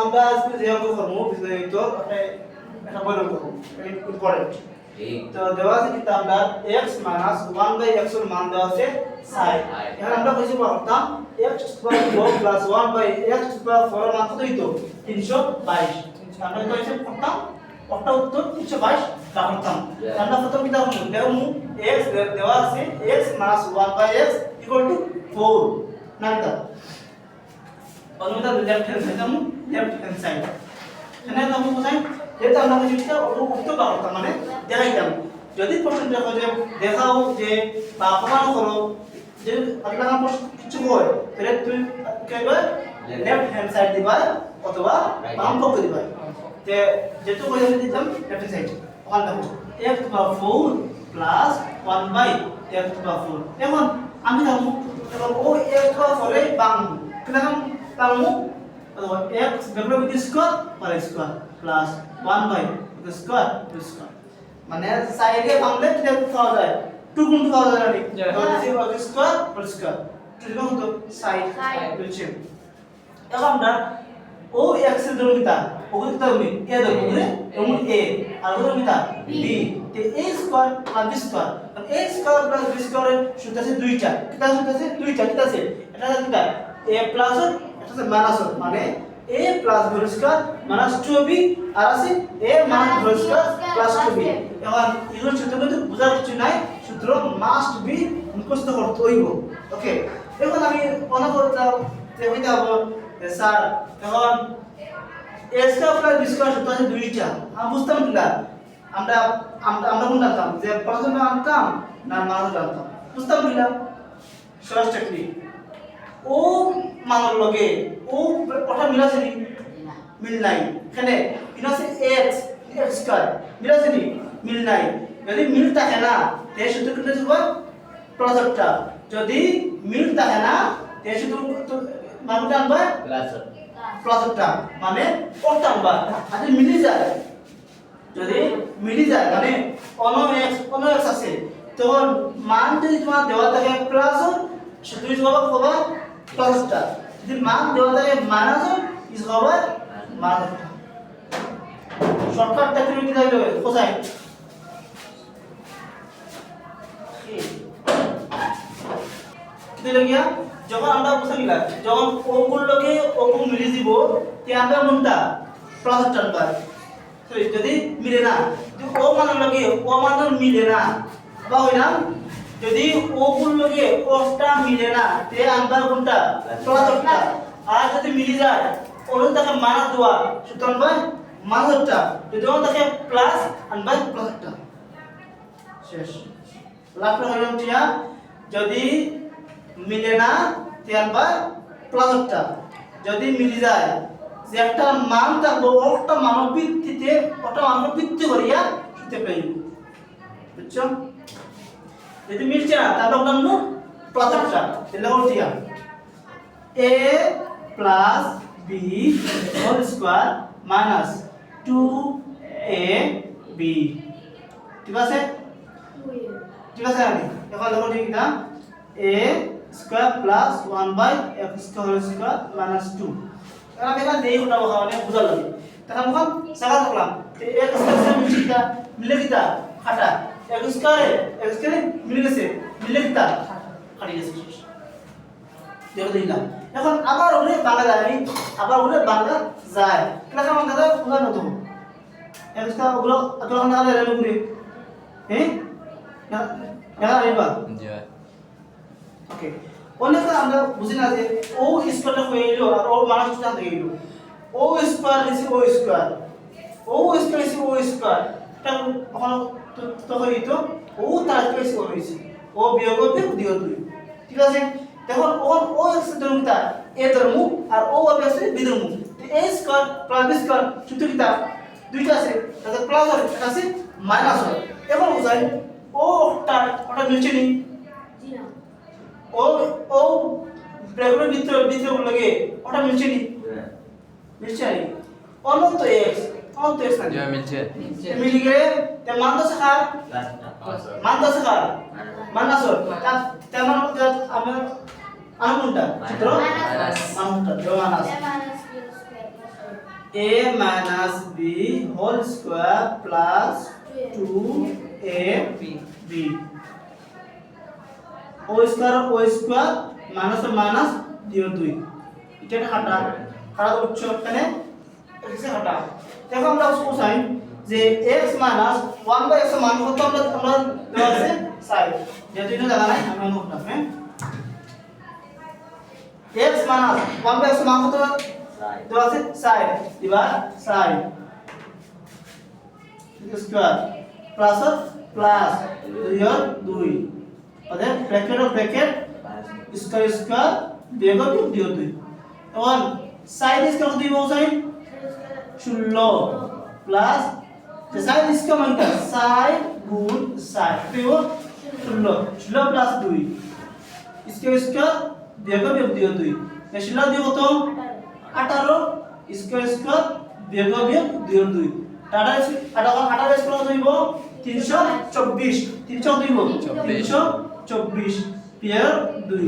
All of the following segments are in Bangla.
আমরা আজকে যে অঙ্ক করব বিস্তারিত আপনি এটা বলে করব ইম্পর্টেন্ট তো দেওয়া আছে কিন্তু আমরা x মাইনাস 1 বাই x এর মান দেওয়া আছে সাই এখানে আমরা কইছি করতাম x square 4 plus 1 by x square 4 এর মান কত হইতো? 322 আমরা কইছি করতাম। ওটা উত্তর 322 তা করতাম। আমরা প্রথম কি দাও দেওমু x দেওয়া আছে x minus 1 by x equal to 4 নাম অনুমতা লেফট হ্যান্ড সাইড দামু লেফট হ্যান্ড সাইড এখানে দামু কোথায় যেহেতু আমরা জিনিসটা উত্তর করতাম মানে দেখাইতাম যদি যে দেখাও যে বা প্রমাণ করো যে আপনার প্রশ্ন কিছু হয় তাহলে তুই কইবে লেফট হ্যান্ড সাইড দিবা অথবা বাম পক্ষ দিবা। যে যেহেতু কই আমি দিতাম লেফট সাইড ওখানে দেখো। X বা 4 প্লাস 1 বাই বা 4 এখন আমি দেখো ও x বা 4 এ বাম। অথবা x double with square R square plus 1 by square square মানে সাইডে ভাঙলে কি পাওয়া যায় টু গুণ পাওয়া যায় না যায়। তো this is square whole square two গুণ তো সাইড. বুঝছেন এখন আমরা ও এক্সের ধরুন কিতা ও কিতা উনি এ ধরুন উনি এবং এ আর কিতা B. বি তে A square plus B square A square plus B স্কয়ারের সূত্র আছে দুইটা কিতা সূত্র আছে দুইটা কিতা আছে এটা আছে এ প্লাস এটা আছে মাইনাস মানে a plus B square minus 2b আর আছে a minus B square plus 2b এখন এগুলো সূত্র কিন্তু বোঝার কিছু নাই, সূত্র মাস্ট বি মুখস্থ করতে হইব। ওকে এখন আমি মনে করতাম যে হইতে হবে স্যার, এখন a square plus B square সূত্র আছে দুইটা। আমি বুঝতাম কিনা আমরা আমরা আমরা কোন জানতাম যে প্রথমে আনতাম না মানব জানতাম বুঝতাম কিনা সহজ টেকনিক ও মানব লগে ও ওটা মিলাছে নি? মিল নাই। এখানে আছে এক্স এক্স স্কয়ার মিল আছে নি? মিল নাই। যদি মিল থাকে না তে শুধু কিন্তু দিব প্রজেক্টটা। যদি মিল থাকে না তে শুধু মানটা আনবা? প্রজেক্টটা। মানে ওটা আনবা? আর মিলি যায়। যদি মিলি যায় মানে অন এক্স অন এক্স আছে। তখন মান যদি তোমার দেওয়া থাকে প্লাস শুধু জবাব কবা প্লাসটা যদি মান দেওয়া থাকে মাইনাস ইজ হবে। মাইনাসটা শর্টকাটটা তুমি কি থাকবে কোথায়? দিলে গিয়া যখন আমরা বুঝে গেলাম যখন ওগুলোকে ওগু মিলে দিব, তে আমরা কোনটা? প্লাসটা পাই। তো যদি মিলে না, যদি ও মানের লগে ও মানের মিলে না, বা হইলাম যদি ও গুণ লগে ওটা মিলে না, তে আমরা কোনটা? প্লাসটা আর যদি মিলে যায় ওর তাকে মানা দেওয়া সুতরাং ভাই মানাটা যদি ওর তাকে প্লাস আনবা প্লাসটা শেষ। লাভটা হইলাম টিয়া। যদি মিলে না, তে আনবা প্লাসটা যদি মিলে যায়, যে একটা মান থাকব ওটা মানব ভিত্তিতে ওটা মানব ভিত্তি করিয়া শুতে পাইব। বুঝছ? তাহলে প্রথমটা তাহলে ওটিয়া A plus B whole square minus two A B ঠিক আছে? ঠিক আছে আমি এখন দেখো ঠিক না? A square plus one by X square square minus two এখানে দেখা দেই ওটা বলা মানে বুঝা লাগে। তখন মুখ সারা থাকলাম। তো এক স্কয়ার সে মিলে কিতা? খাটা। এক স্কয়ারে এক স্কয়ারে মিলে গেছে মিলে কিতা খাটি গেছে দেখো দিলাম এখন আবার ওরে বাংলা যায় আবার ওরে বাংলা যায়। কেন আমার দাদা নতুন। এক স্কয়ার ওগুলো তোর দাদা রেলু করে হ্যাঁ না না আইবা ওকে। অনেক আমরা বুঝি না যে ও স্কোয়ারটা হয়ে গেল আর ও টু থেকে গেল। O square is O square. O square is O square. এটা ওখানে তো হয়ে তো ও তার ইজ ও রয়েছে ও বিয়োগ বিয়োগ দিও দুই ঠিক আছে? দেখুন ও ও এক্স ধর্মতা এ ধর্ম আর ও হবে আছে বি ধর্ম A square plus B square সূত্র কিতা দুইটা আছে। তাতে প্লাস হবে এটা আছে মাইনাস হবে। এখন বুঝাই ও তার ওটা মিলছে নি? ও ও ব্র্যাকেটের ভিতরে ভিতরে লাগে ওটা মিলছে নি? মিলছে নি অনন্ত এক্স অনন্ত এক্স না মিলছে মিলি গেলে তে মান দশ খার মান দশ খার মান দশ তা তেমন আমরা আনুনটা চিত্র Minus. মানুষটা জমানাস a minus b whole square plus 2a b. ও স্কয়ার ও স্কয়ার মাইনাস মাইনাস দিয়ে দুই এটা একটা হাঁটা হাঁটা উচ্চ এখানে এক্স হাঁটা দেখো আমরা কোসাইন যে x মাইনাস 1 বাই x মান কত আমরা আমরা দেওয়া আছে? সাইন যেহেতু এটা জানা নাই, আমি অন্য করতাম হ্যাঁ? x মাইনাস 1 বাই x মান কত দেওয়া আছে? সাইন এবার সাইন স্কয়ার প্লাস প্লাস দুই আর দুই। অতএব ব্র্যাকেট ও ব্র্যাকেট স্কয়ার স্কয়ার বিয়োগ বিয়োগ দিও দুই তখন সাইন স্কয়ার দিব সাইন? ষোলো প্লাস সাইন স্কয়ার মানটা সাইন গুণ সাইন দিব ষোলো। ষোলো প্লাস দুই। স্কয়ার বিয়োগ বিয়োগ দিও দুই। এ ষোলো দিব কত? আঠারো। স্কয়ার স্কয়ার বিয়োগ বিয়োগ দিও দুই। টাটা আঠারো আঠারো স্কয়ার কত দিব তিনশো চব্বিশ। তিনশো দিব তিনশো চব্বিশ। বিয়োগ দুই।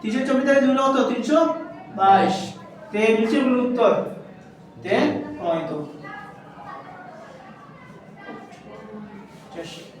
তিনশো চব্বিশ থেকে দুই কত? তিনশো বাইশ। তে নিচে উত্তর। তে ponto, Tchau.